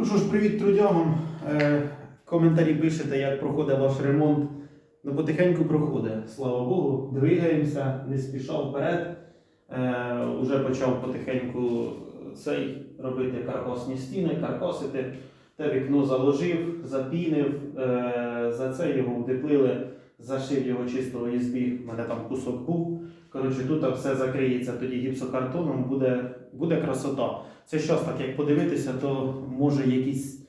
Ну що ж, привіт трудягам. Е, коментарі пишете, як проходить ваш ремонт. Ну, потихеньку проходить. Слава Богу, двигаємося, не спішав вперед. Е, уже почав потихеньку цей робити каркасні стіни, каркасити. Те вікно заложив, запінив, е, за це його вдеплили, зашив його чисто USB, у мене там кусок був. Коротше, тут все закриється тоді гіпсокартоном, буде, буде красота. Це щось так, як подивитися, то може якийсь,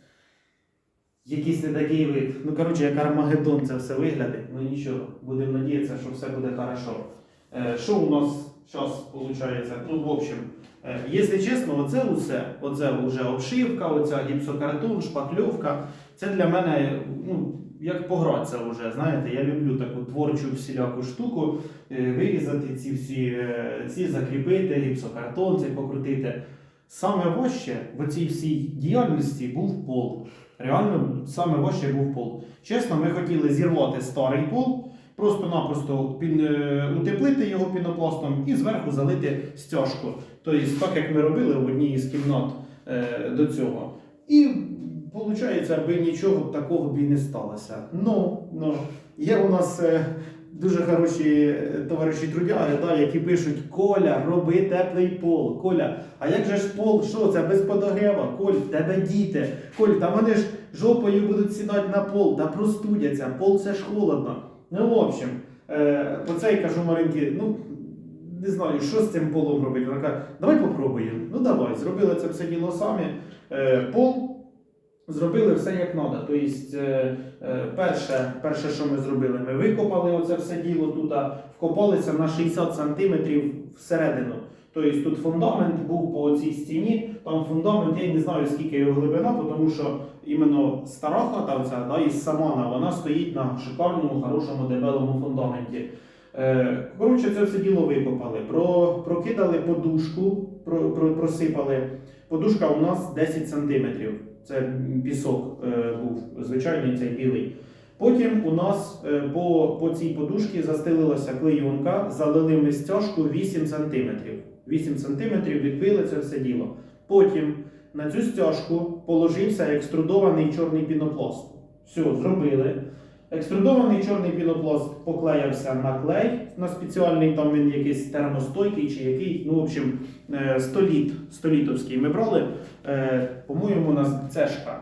якийсь не такий вид. Ну, коротше, як Армагеддон це все виглядить. Ну нічого, будемо надіятися, що все буде хорошо. Е, що у нас зараз виходить? Ну, в общем, е, якщо чесно, оце усе, оце вже обшивка, оця гіпсокартон, шпакльовка. Це для мене, ну, як погратися вже, знаєте, я люблю таку творчу всіляку штуку, е, вирізати ці всі, е, ці закріпити, гіпсокартон цей покрутити. Саме важче в цій всій діяльності був пол. Реально, саме важче був пол. Чесно, ми хотіли зірвати старий пол, просто-напросто е, утеплити його пінопластом і зверху залити стяжку. Тобто, так як ми робили в одній із кімнат до цього. І виходить, аби нічого такого б і не сталося. Ну, ну, є у нас е, дуже хороші е, товариші трудяги, да, які пишуть: Коля, роби теплий пол. Коля, а як же ж пол? Що це без подогрєва? Коль, в тебе діти. Коль, та вони ж жопою будуть сідати на пол та простудяться. Пол це ж холодно. Ну, в общем, е, по цей кажу Маринки, ну. Не знаю, що з цим полом робити. Вона каже, давай попробуємо. Ну давай, зробили це все діло самі. Пол зробили все як треба. Тобто, е, е, перше, перше, що ми зробили, ми викопали оце все діло тут, вкопалися на 60 см всередину. Тобто тут фундамент був по цій стіні, там фундамент, я не знаю скільки його глибина, тому що іменно стара хата, оця, да, із Самана, вона стоїть на шикарному, хорошому дебелому фундаменті. Е, Коротше, це все діло викопали. Про, прокидали подушку, про, про, просипали. Подушка у нас 10 см. Це пісок е, був звичайний цей білий. Потім у нас е, по, по цій подушці застелилася клейонка, залили ми стяжку 8 см. 8 см відбили це все діло. Потім на цю стяжку положився екструдований чорний пінопласт. Все, зробили. Екструдований чорний пінопласт поклеявся на клей, на спеціальний там він якийсь термостойкий чи який, ну, в общем, е, століт, столітовський. Ми брали, е, по-моєму, у нас цешка.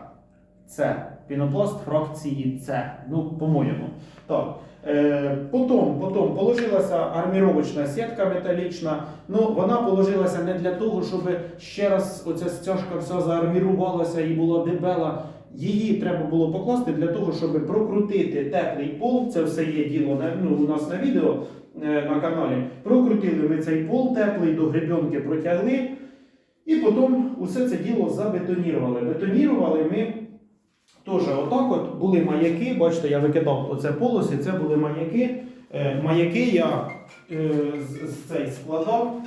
Це пінопласт фракції С. Ну, по-моєму. Так. Е, потім, потім положилася арміровочна сітка металічна. Ну, вона положилася не для того, щоб ще раз оця стяжка вся заармірувалася і була дебела. Її треба було покласти для того, щоб прокрутити теплий пол. Це все є діло на, ну, у нас на відео е, на каналі. Прокрутили ми цей пол теплий, до гребенки протягли. І потім усе це діло забетонірували. Бетонірували ми теж отак от були маяки. Бачите, я викидав оце полоси, це були маяки. Е, маяки я е, з, з цей складав.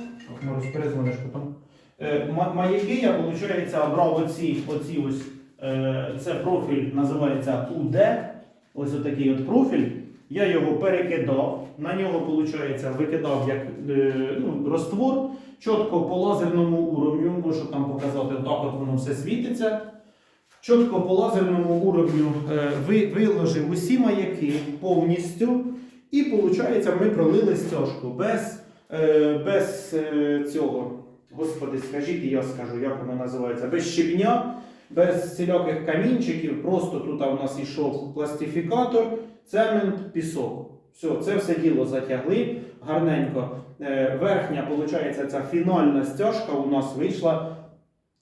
Перезвониш потім. Е, маяки я, виходить, брав оці, оці ось. Е, Це профіль називається УД. Ось отакий от профіль. Я його перекидав, на нього, виходить, викидав як е, ну, роствор, чітко по лазерному уровню, можу там показати, так от воно все світиться. Чітко по лазерному уровню е, ви, виложив усі маяки повністю. І виходить, ми пролили стяжку без, без цього. Господи, скажіть, я скажу, як воно називається, без щебня, без всіляких камінчиків. Просто тут у нас йшов пластифікатор, цемент, пісок. Все, це все діло затягли гарненько. Е, Верхня, виходить, ця фінальна стяжка у нас вийшла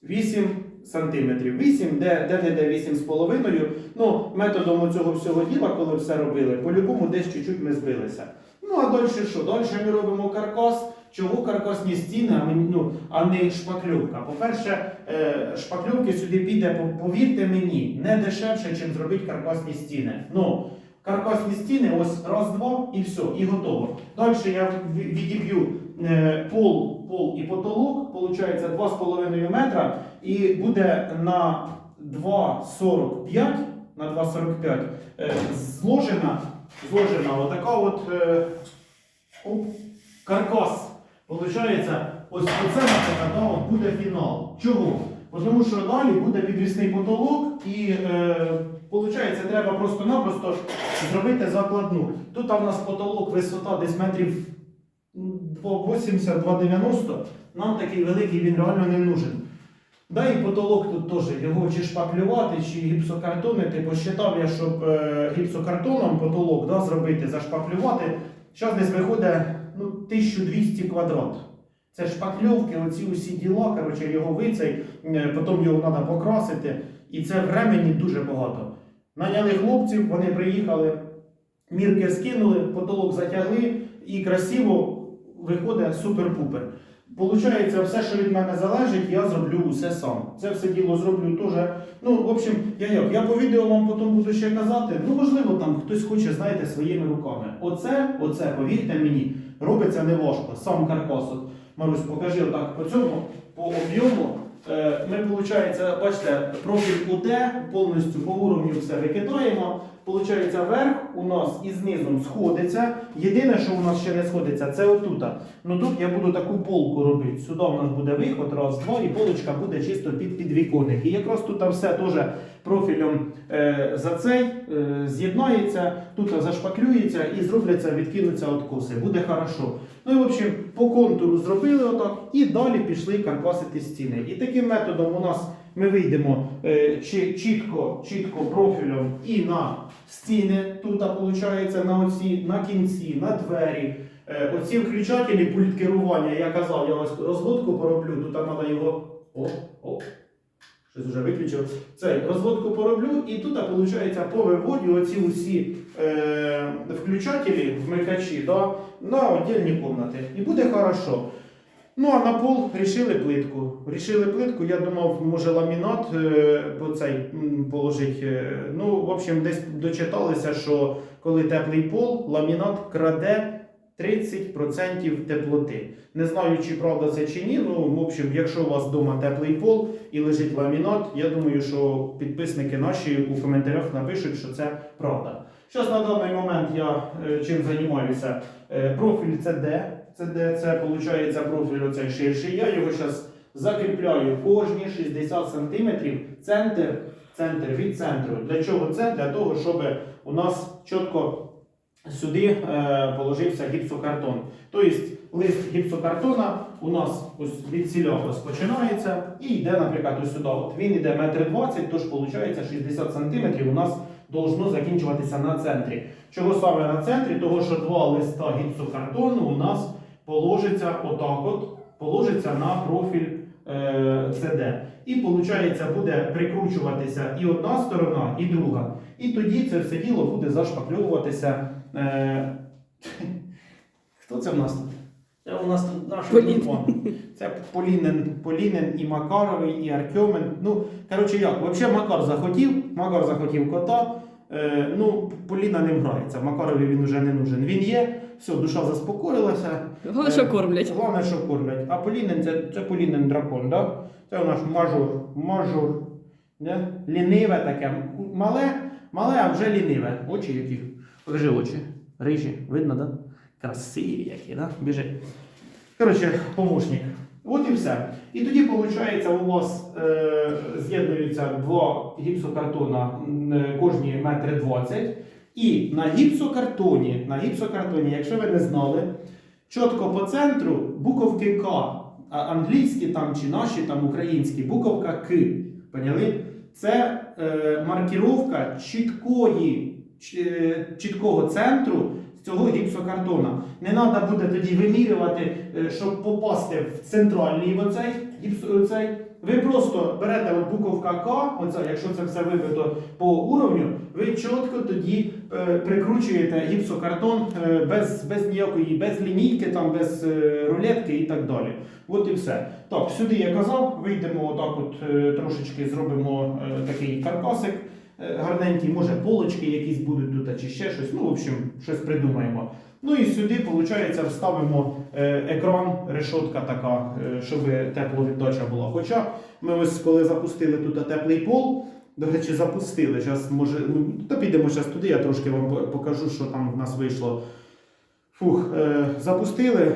8 сантиметрів. 8, де, де не де 8 з половиною. Ну, методом цього всього діла, коли все робили, по-любому десь чуть-чуть ми збилися. Ну, а далі що? Далі ми робимо каркас. Чого каркасні стіни, ну, а не шпакльовка? По-перше, е, шпакльовки сюди піде, повірте мені, не дешевше, ніж зробити каркасні стіни. Ну, каркасні стіни, ось раз, два і все, і готово. Далі я відіб'ю е, пол, пол і потолок, виходить 2,5 метра, і буде на 2,45 на 2,45 е, зложена, зложена отака от оп, каркас. Получається, ось оце наприклад, буде фінал. Чого? Тому що далі буде підвісний потолок і е, виходить, треба просто-напросто зробити закладну. Тут у нас потолок висота десь метрів 2,80-2,90. Нам такий великий він реально не нужен. Да, і потолок тут теж його чи шпаклювати, чи гіпсокартонити. Посчитав я, щоб е, гіпсокартоном потолок да, зробити, зашпаклювати. Зараз десь виходить ну, 1200 квадрат. Це шпакльовки, оці усі діла, коротше, його вицей, е, потім його треба покрасити. І це времени дуже багато. Наняли хлопців, вони приїхали, мірки скинули, потолок затягли і красиво виходить супер-пупер. Получається, все, що від мене залежить, я зроблю усе сам. Це все діло зроблю теж. Ну, в общем, я як, я по відео вам потім буду ще казати. Ну, можливо, там хтось хоче, знаєте, своїми руками. Оце, оце, повірте мені, робиться не важко. Сам каркас. От, Марусь, покажи отак по цьому, по об'єму. Е, Ми, виходить, бачите, профіль УД повністю по уровню все викидаємо. Получається, верх у нас із низом сходиться. Єдине, що у нас ще не сходиться, це отута. Ну тут я буду таку полку робити. Сюди у нас буде виход, раз, два, і полочка буде чисто під підвіконник. І якраз тут все теж профілем е, за цей е, з'єднається, тут зашпаклюється і зробляться, відкинуться откоси. Буде хорошо. Ну і в общем, по контуру зробили отак, і далі пішли каркасити стіни. І таким методом у нас ми вийдемо е, чи- чітко, чітко профілем і на стіни, тут виходить, на оці, на кінці, на двері. Е, оці включателі, пульт керування, я казав, я ось розводку пороблю, тут треба його. О, о, щось вже виключив. Цей розводку пороблю, і тут виходить по виводі оці усі е, включателі, вмикачі да, на віддільні кімнати. І буде хорошо. Ну а на пол рішили плитку. Рішили плитку, я думав, може ламінат е, по цей м, положить. е, Ну, в общем, десь дочиталися, що коли теплий пол, ламінат краде 30% теплоти. Не знаю, чи правда це чи ні. Ну, в общем, якщо у вас вдома теплий пол і лежить ламінат, я думаю, що підписники наші у коментарях напишуть, що це правда. Зараз на даний момент я е, чим займаюся? Е, профіль CD. CD це де це, виходить профіль оцей ширший. Я його зараз закріпляю кожні 60 см центр, центр від центру. Для чого це? Для того, щоб у нас чітко сюди е, положився гіпсокартон. Тобто лист гіпсокартона у нас ось від ціля розпочинається і йде, наприклад, ось сюди. От він йде метр 20, тож виходить 60 см у нас должно закінчуватися на центрі. Чого саме на центрі? Того, що два листа гіпсокартону у нас положиться отак от, положиться на профіль е, CD. І виходить, буде прикручуватися і одна сторона, і друга. І тоді це все діло буде зашпакльовуватися. Е, хто це в нас тут? Це у нас тут наш. Іван. Це Полінен, Полінен і Макаровий, і Артемен. Ну, коротше, як, взагалі Макар захотів, Макар захотів кота. Е, ну, Поліна ним грається. Макарові він вже не нужен. Він є, все, душа заспокоїлася. Головне, що кормлять. Головне, що кормлять. А Полінен це, це Полінен дракон, да? Це у нас мажор. Мажор. Не? Ліниве таке. Мале, мале, а вже ліниве. Очі які. Покажи очі. Рижі. Видно, да? Красиві які, да? Біжи. Коротше, помощник. От і все. І тоді, виходить, у вас е, з'єднуються два гіпсокартона е, кожні метри 20. І на гіпсокартоні, на гіпсокартоні, якщо ви не знали, чітко по центру буковки К, англійські там чи наші там українські, буковка К. Поняли? Це е, маркіровка чіткої, е, чіткого центру цього гіпсокартона. Не треба буде тоді вимірювати, е, щоб попасти в центральний оцей, оцей. Ви просто берете от буковка К, оця, якщо це все вибито по уровню, ви чітко тоді е, прикручуєте гіпсокартон е, без, без ніякої, без лінійки, там, без е, рулетки і так далі. От і все. Так, сюди я казав, вийдемо отак, от е, трошечки зробимо е, такий каркасик е, гарненький, може полочки якісь будуть тут чи ще щось. Ну, в общем, щось придумаємо. Ну і сюди, виходить, вставимо е, екран, решотка така, е, щоб тепловіддача була. Хоча ми ось коли запустили тут теплий пол, до речі, запустили. Зараз може, ну, то підемо зараз туди, я трошки вам покажу, що там в нас вийшло. Фух, е, запустили,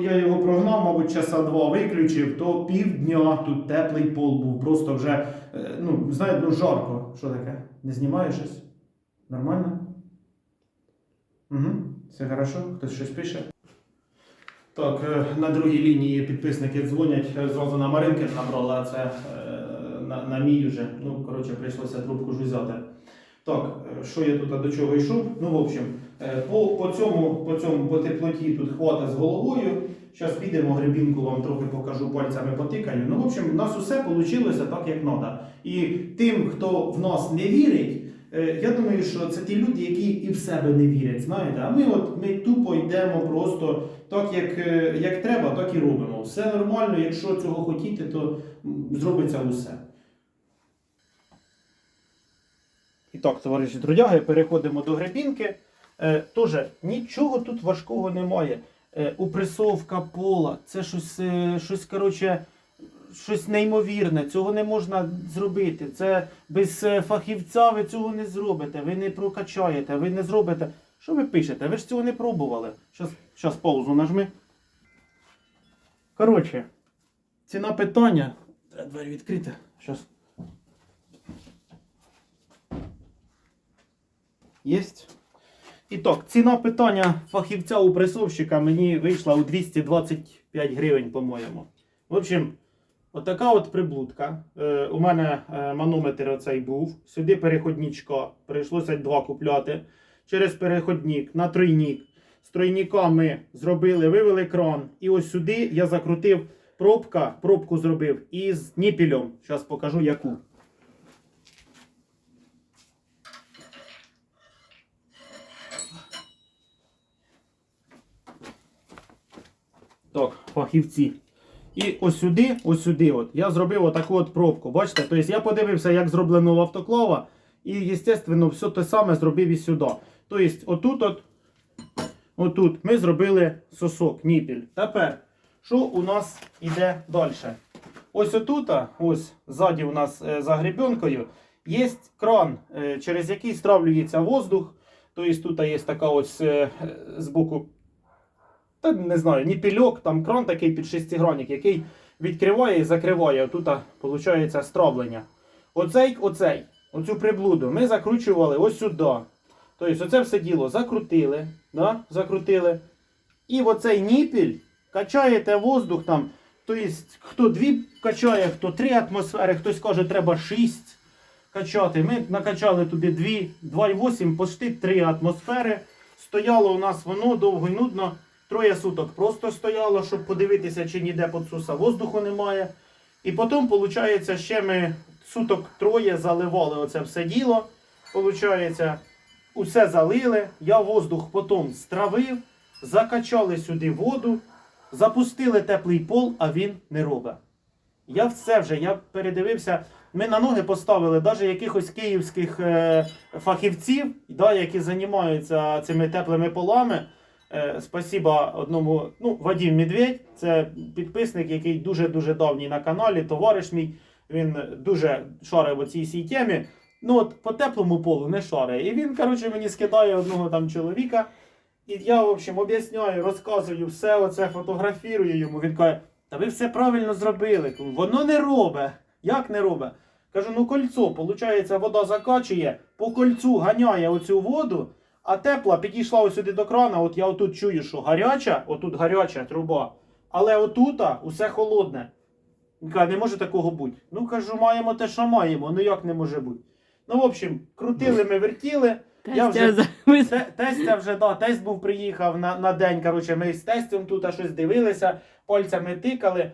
я його прогнав, мабуть, часа два виключив, то півдня тут теплий пол був. Просто вже, е, ну, знаєте, ну жарко. Що таке? Не знімає щось? Нормально? Угу. Все хорошо? Хтось щось пише? Так, е, на другій лінії підписники дзвонять, е, зразу на Маринки набрали, а це е, на, на мій вже. Ну, коротше, прийшлося трубку ж взяти. Так, що я тут до чого йшов? Ну, в общем, по, по, цьому, по цьому по теплоті тут хвата з головою. Зараз підемо грибінку, вам трохи покажу пальцями потикаю. Ну, в общем, у нас усе вийшло так, як треба. І тим, хто в нас не вірить, е, я думаю, що це ті люди, які і в себе не вірять. Знаєте, а ми от ми тупо йдемо просто так, як, е, як треба, так і робимо. Все нормально, якщо цього хотіти, то зробиться усе. І так, товариші трудяги, переходимо до гребінки. Е, Тоже нічого тут важкого немає. Е, упресовка пола, це щось, е, щось, коротше, щось неймовірне. Цього не можна зробити. Це без е, фахівця ви цього не зробите. Ви не прокачаєте, ви не зробите. Що ви пишете? Ви ж цього не пробували. Щас, паузу нажми. Коротше, ціна питання. Треба двері відкрити. Щас. Єсть. І так, ціна питання фахівця у пресовщика мені вийшла у 225 гривень, по-моєму. В общем, отака от приблудка. Е, у мене е, манометр оцей був. Сюди переходничка. Прийшлося два купляти. Через переходник на тройник. З тройника ми зробили, вивели кран. І ось сюди я закрутив пробка, пробку зробив із ніпілем. Зараз покажу яку. Так, фахівці. І ось сюди, от, я зробив отаку от пробку. Бачите? Тобто я подивився, як зроблено в автоклава, і, звісно, все те саме зробив і сюди. Тобто, отут, от, отут ми зробили сосок, ніпіль. Тепер, що у нас іде далі? Ось отут, ось ззаді у нас е, за гребенкою, є кран, е, через який стравлюється воздух. Тобто тут є така ось е, збоку та не знаю, ні пільок, там кран такий під шестигранник, який відкриває і закриває. Тут виходить строблення. Оцей, оцей, оцю приблуду ми закручували ось сюди. Тобто, оце все діло закрутили, да? закрутили. І в оцей ніпіль качаєте воздух там. Тобто, хто дві качає, хто три атмосфери, хтось каже, треба шість качати. Ми накачали туди дві, 2,8, почти три атмосфери. Стояло у нас воно довго і нудно. Троє суток просто стояло, щоб подивитися, чи ніде підсуса воздуху немає. І потім, виходить, ще ми суток троє заливали оце все діло. Получається, усе залили. Я воздух потім стравив, закачали сюди воду, запустили теплий пол, а він не робить. Я все вже, я передивився. Ми на ноги поставили навіть якихось київських е, фахівців, да, які займаються цими теплими полами. Е, спасіба одному, ну, Вадим Медведь, це підписник, який дуже-дуже давній на каналі, товариш мій. Він дуже шарив у цій сій темі. Ну от по теплому полу не шарить. І він, коротше, мені скидає одного там чоловіка. І я, в общем, об'ясняю, розказую все оце, фотографірую йому. Він каже, та ви все правильно зробили. Воно не робить. Як не робить? Кажу, ну кольцо, виходить, вода закачує, по кольцу ганяє оцю воду, а тепла підійшла ось сюди до крана. От я отут чую, що гаряча, отут гаряча труба, але отута усе холодне. Він каже, не може такого бути. Ну кажу, маємо те, що маємо. Ну як не може бути? Ну, в общем, крутили ми вертіли. Я вже- Те- Тестя вже, да, тесть був приїхав на, на день. Коротше, ми з тестем тут щось дивилися, пальцями тикали.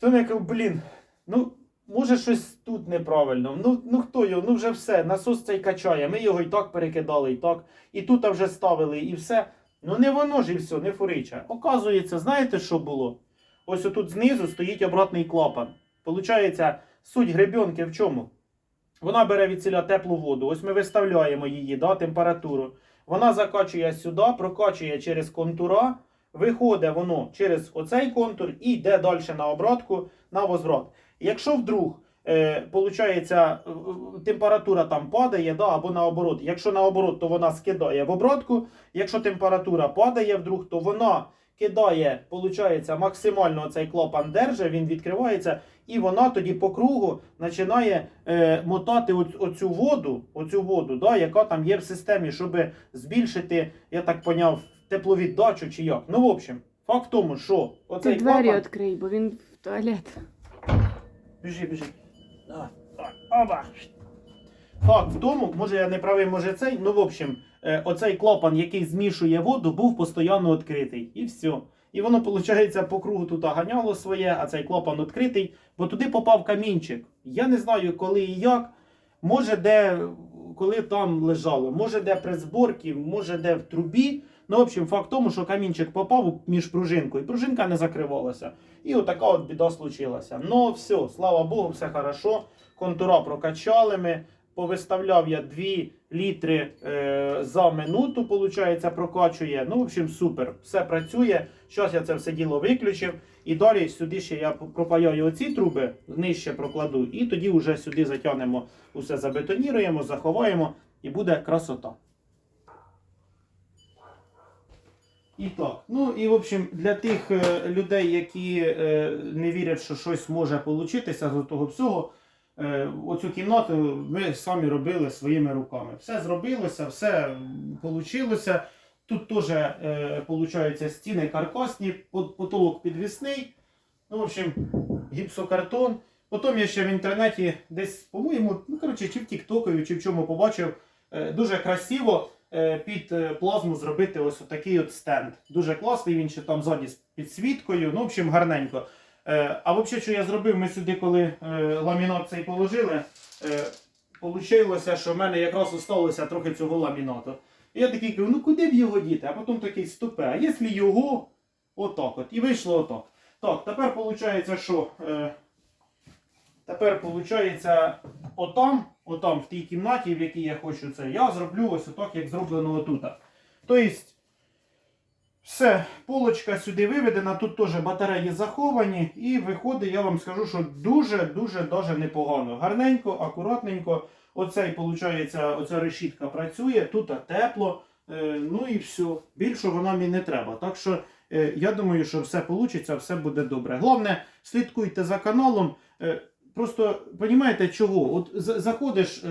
То я кажу, блін, ну, може щось тут неправильно. Ну, ну хто його? Ну вже все, насос цей качає. Ми його і так перекидали, і так. І тут вже ставили, і все. Ну не воно ж і все, не фурича. Оказується, знаєте, що було? Ось отут знизу стоїть обратний клапан. Получається, суть гребенки в чому? Вона бере від ціля теплу воду. Ось ми виставляємо її, да, температуру. Вона закачує сюди, прокачує через контура, виходить воно через оцей контур і йде далі на обратку, на возврат. Якщо вдруг е, получається, е, температура там падає, да, або наоборот. Якщо наоборот, то вона скидає в обратку. Якщо температура падає вдруг, то вона кидає, виходить, максимально цей клапан держить, він відкривається, і вона тоді по кругу починає е, мотати оц- оцю воду, оцю воду, да, яка там є в системі, щоб збільшити, я так поняв, тепловіддачу чи як. Ну, в общем, факт в тому, що Ти двері клапан... відкрий, бо він в туалет. Біжи, біжи. Давай, так, оба. Факт в тому, може я не правий, може цей. Ну, в общем, е, оцей клапан, який змішує воду, був постійно відкритий. І все. І воно, виходить, по кругу тут ганяло своє, а цей клапан відкритий, бо туди попав камінчик. Я не знаю, коли і як. Може, де, коли там лежало, може, де при зборці, може, де в трубі. Ну, в общем, факт в тому, що камінчик попав між пружинкою, і пружинка не закривалася. І отака от біда случилася. Ну, все, слава Богу, все хорошо. Контура прокачали ми. Повиставляв я 2 літри е, за минуту, виходить, прокачує. Ну, в общем, супер. Все працює. Зараз я це все діло виключив. І далі сюди ще я пропаяю оці труби, нижче прокладу, і тоді вже сюди затягнемо, усе забетоніруємо, заховаємо і буде красота. І так, ну і в общем, для тих е, людей, які е, не вірять, що щось може получитися з того всього, е, оцю кімнату ми самі робили своїми руками. Все зробилося, все вийшло. Тут теж е, получаються стіни каркасні, потолок підвісний. Ну, в общем, гіпсокартон. Потім я ще в інтернеті десь, по-моєму, ну коротше, чи в Тіктокові, чи в чому побачив, е, дуже красиво під е, плазму зробити ось такий от стенд. Дуже класний, він ще там ззаді з підсвіткою. Ну, в общем, гарненько. Е, А взагалі, що я зробив, ми сюди, коли е, ламінат цей положили, е, Получилося, що в мене якраз залишилося трохи цього ламінату. І я такий кажу, ну куди б його діти? А потім такий стопе, а якщо його отак от. І вийшло отак. Так, тепер виходить, що. Е, тепер виходить, отам, отам, в тій кімнаті, в якій я хочу це, я зроблю ось отак, як зроблено отут. Тобто, все, полочка сюди виведена, тут теж батареї заховані, і виходить, я вам скажу, що дуже-дуже даже непогано. Гарненько, акуратненько. Оцей, виходить, оця решітка працює, тут тепло. Е, ну і все. Більше вона мені не треба. Так що е, я думаю, що все вийде, все буде добре. Головне, слідкуйте за каналом. Просто розумієте чого? От заходиш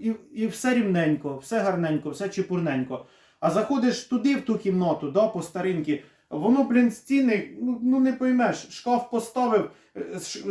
і, і все рівненько, все гарненько, все чепурненько. А заходиш туди, в ту кімнату, да, по старинки, воно, блін, стіни, ну, ну не поймеш, шкаф поставив, е,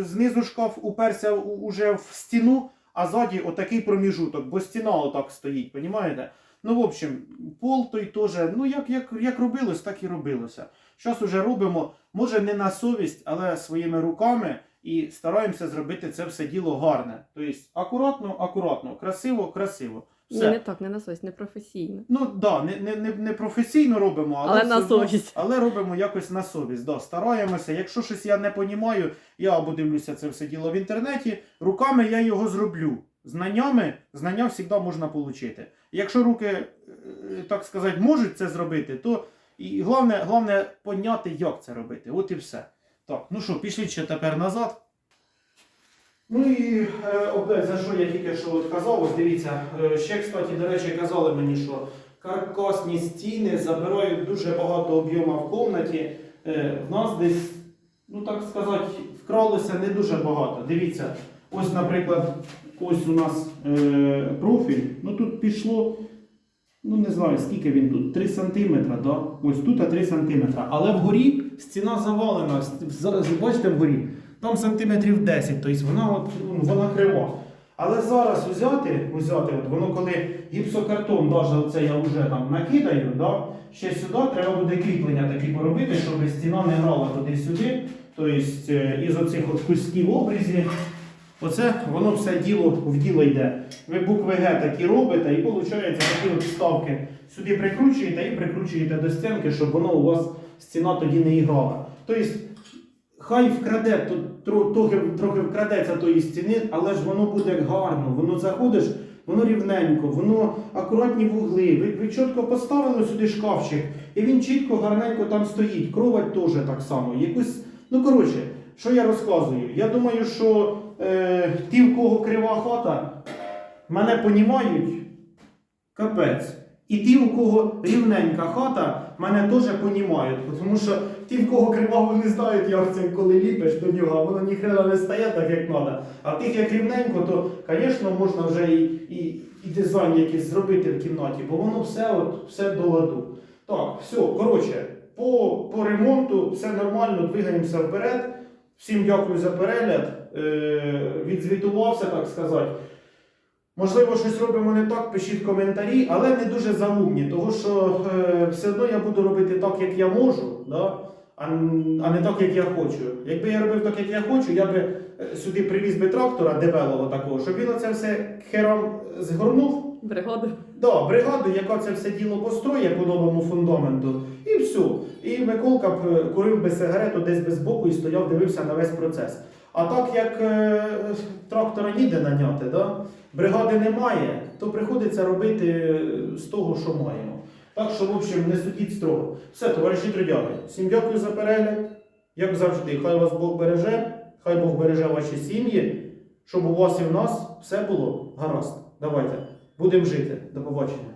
знизу шкаф уперся уже в стіну, а ззаді отакий проміжуток, бо стіна отак стоїть, розумієте? Ну, в общем, пол той теж, ну як, як, як робилось, так і робилося. Зараз уже робимо, може не на совість, але своїми руками і стараємося зробити це все діло гарне. Тобто акуратно, акуратно, красиво, красиво. Ні, не так, не на совість, не професійно. Ну так, да, не, не, не, не професійно робимо, але, Але на совість. але робимо якось на совість. Да, стараємося. Якщо щось я не понімаю, я або дивлюся це все діло в інтернеті. Руками я його зроблю. Знаннями знання завжди можна отримати. Якщо руки, е, так сказати, можуть це зробити, то і головне, головне поняти, як це робити. От і все. Так, ну що, пішли ще тепер назад. Ну і е, за що я тільки що казав, ось дивіться, е, ще, кстати, до речі, казали мені, що каркасні стіни забирають дуже багато об'єму в кімнаті. Е, в нас десь, ну так сказати, вкралося не дуже багато. Дивіться, ось, наприклад, ось у нас е, профіль. Ну тут пішло, ну не знаю, скільки він тут, 3 см, да? ось тут 3 см. Але вгорі стіна завалена. Бачите вгорі? Там сантиметрів 10, тобто вона, от, ну, вона крива. Але зараз взяти, взяти от, воно коли гіпсокартон, навіть оце я вже там накидаю, да, ще сюди треба буде кріплення такі поробити, щоб стіна не грала туди-сюди. Тобто із оцих от кусків в обрізі, оце воно все діло в діло йде. Ви букви Г такі робите, і виходить такі от вставки сюди прикручуєте і прикручуєте до стінки, щоб воно у вас стіна тоді не іграла. Тобто Хай вкраде, то, тро- трохи, трохи вкрадеться тої стіни, але ж воно буде гарно. Воно заходиш, воно рівненько, воно акуратні вугли. Ви, ви чітко поставили сюди шкафчик, і він чітко, гарненько там стоїть. Кровать теж так само. Якусь, ну коротше, що я розказую? Я думаю, що е, ті, в кого крива хата, мене понімають. Капець. І ті, у кого рівненька хата, мене теж понімають. Тому що ті, в кого криваво не знають, як це коли ліпиш до нього, а воно ніхрена не стає так, як треба. А тих, як рівненько, то, звісно, можна вже і, і, і дизайн якийсь зробити в кімнаті, бо воно все, от, все до ладу. Так, все, коротше, по, по ремонту все нормально, двигаємося вперед. Всім дякую за перегляд. Е, відзвітувався, так сказати. Можливо, щось робимо не так, пишіть коментарі, але не дуже заумні, тому що е, все одно я буду робити так, як я можу, да? а, а не так, як я хочу. Якби я робив так, як я хочу, я би е, сюди привіз би трактора дебелого такого, щоб він оце все хером згорнув. Бригаду. Да, бригаду, яка це все діло построє по новому фундаменту, і все. І Миколка б е, курив би сигарету десь без боку і стояв, дивився на весь процес. А так як е, трактора ніде наняти, да? бригади немає, то приходиться робити е, з того, що маємо. Так що, в общем, не судіть строго. Все, товариші трудяги, всім дякую за перегляд. Як завжди, хай вас Бог береже, хай Бог береже ваші сім'ї, щоб у вас і в нас все було гаразд. Давайте, будемо жити. До побачення.